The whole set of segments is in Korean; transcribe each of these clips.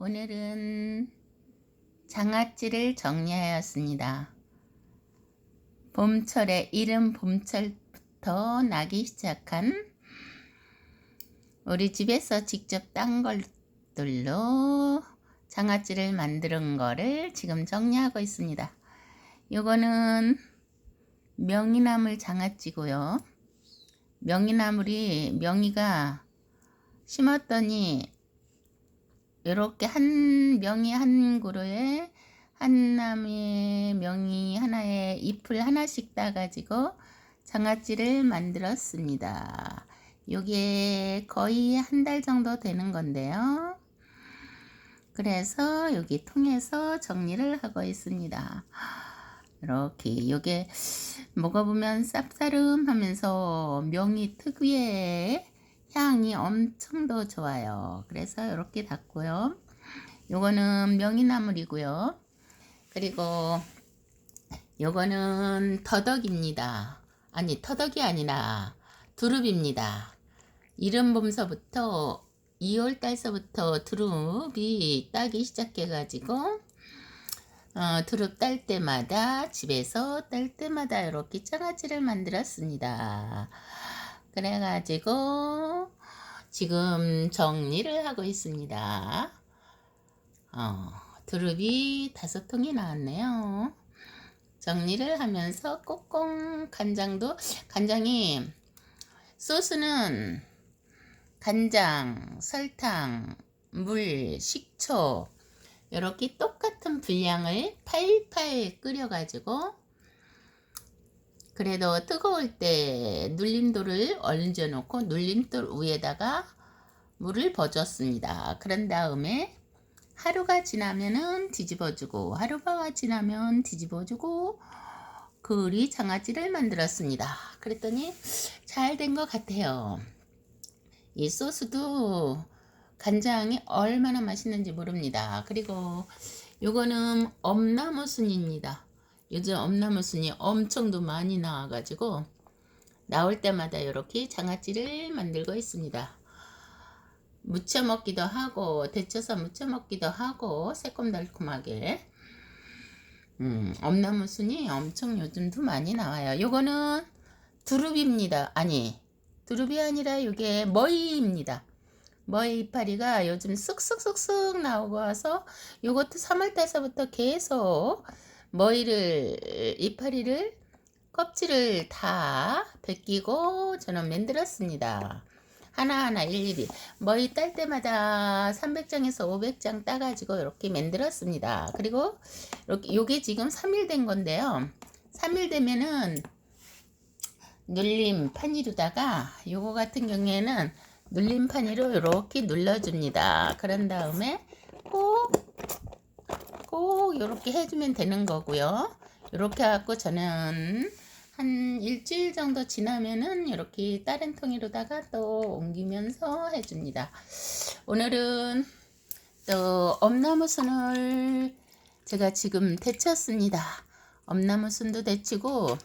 오늘은 장아찌를 정리하였습니다. 봄철에 이른 봄철부터 나기 시작한 우리 집에서 직접 딴 것들로 장아찌를 만드는 거를 지금 정리하고 있습니다. 요거는 명이나물 장아찌고요. 명이나물이 명이가 심었더니 이렇게 한 명이 한 그루에 한 나무의 명이 하나에 잎을 하나씩 따가지고 장아찌를 만들었습니다. 요게 거의 한 달 정도 되는 건데요. 그래서 여기 통해서 정리를 하고 있습니다. 이렇게 요게 먹어보면 쌉싸름하면서 명이 특유의 향이 엄청 더 좋아요. 그래서 이렇게 닫고요. 요거는 명이나물이고요. 그리고 요거는 터덕입니다. 아니 터덕이 아니라 두릅입니다. 이른 봄서부터 2월 달서부터 두릅이 따기 시작해가지고 어, 두릅 딸 때마다 집에서 딸 때마다 이렇게 장아찌를 만들었습니다. 그래가지고 지금 정리를 하고 있습니다. 어, 두릅이 다섯 통이 나왔네요. 정리를 하면서 꼭꼭 간장도 간장이 소스는 간장, 설탕, 물, 식초 이렇게 똑같은 분량을 팔팔 끓여가지고 그래도 뜨거울 때 눌림돌을 얹어 놓고 눌림돌 위에다가 물을 버줬습니다. 그런 다음에 하루가 지나면은 뒤집어주고 하루가 지나면 뒤집어주고 그리 장아찌를 만들었습니다. 그랬더니 잘 된 것 같아요. 이 소스도 간장이 얼마나 맛있는지 모릅니다. 그리고 요거는 엄나무순입니다. 요즘 엄나무 순이 엄청도 많이 나와가지고 나올 때마다 이렇게 장아찌를 만들고 있습니다. 무쳐 먹기도 하고 데쳐서 무쳐 먹기도 하고 새콤달콤하게 음, 엄나무 순이 엄청 요즘도 많이 나와요. 요거는 두릅입니다. 아니 두릅이 아니라 이게 머이입니다. 머이 이파리가 요즘 쑥쑥쑥쑥 나오고 와서 요것도 3월달서부터 계속 머리를 이파리를 껍질을 다 벗기고 저는 만들었습니다. 하나하나 일일이 머리 딸 때마다 300장에서 500장 따가지고 이렇게 만들었습니다. 그리고 이렇게 요게 지금 3일 된 건데요. 3일 되면은 눌림 판이로다가 요거 같은 경우에는 눌림 판이로 이렇게 눌러줍니다. 그런 다음에 꼭 꼭 이렇게 해주면 되는 거고요. 이렇게 해갖고 저는 한 일주일 정도 지나면은 이렇게 다른 통이로다가 또 옮기면서 해줍니다. 오늘은 또 엄나무순을 제가 지금 데쳤습니다. 엄나무순도 데치고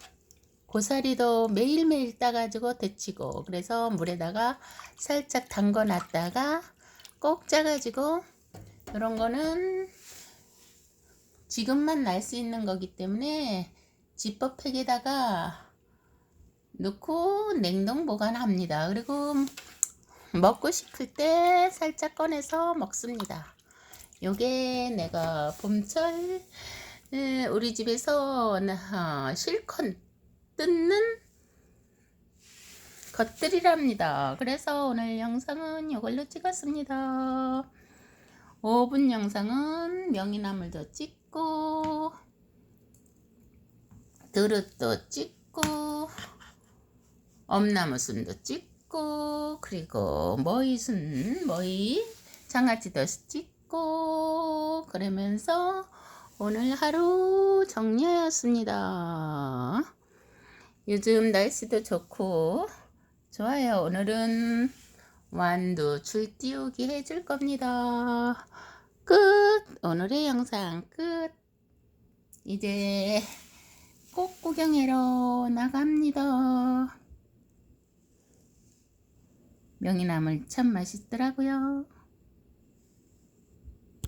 고사리도 매일매일 따가지고 데치고 그래서 물에다가 살짝 담궈 놨다가 꼭 짜가지고 이런 거는 지금만 날 수 있는 거기 때문에 지퍼팩에다가 넣고 냉동 보관합니다. 그리고 먹고 싶을 때 살짝 꺼내서 먹습니다. 요게 내가 봄철 우리 집에서 어, 실컷 뜯는 것들이랍니다. 그래서 오늘 영상은 이걸로 찍었습니다. 5분 영상은 명이나물도 찍고 드릇도 찍고 엄나무순도 찍고 그리고 머이순 머이 장아찌도 찍고 그러면서 오늘 하루 정리하였습니다. 요즘 날씨도 좋고 좋아요. 오늘은 완두 줄 띄우기 해줄 겁니다. 끝! 오늘의 영상 끝! 이제 꽃 구경하러 나갑니다. 명이나물 참 맛있더라고요.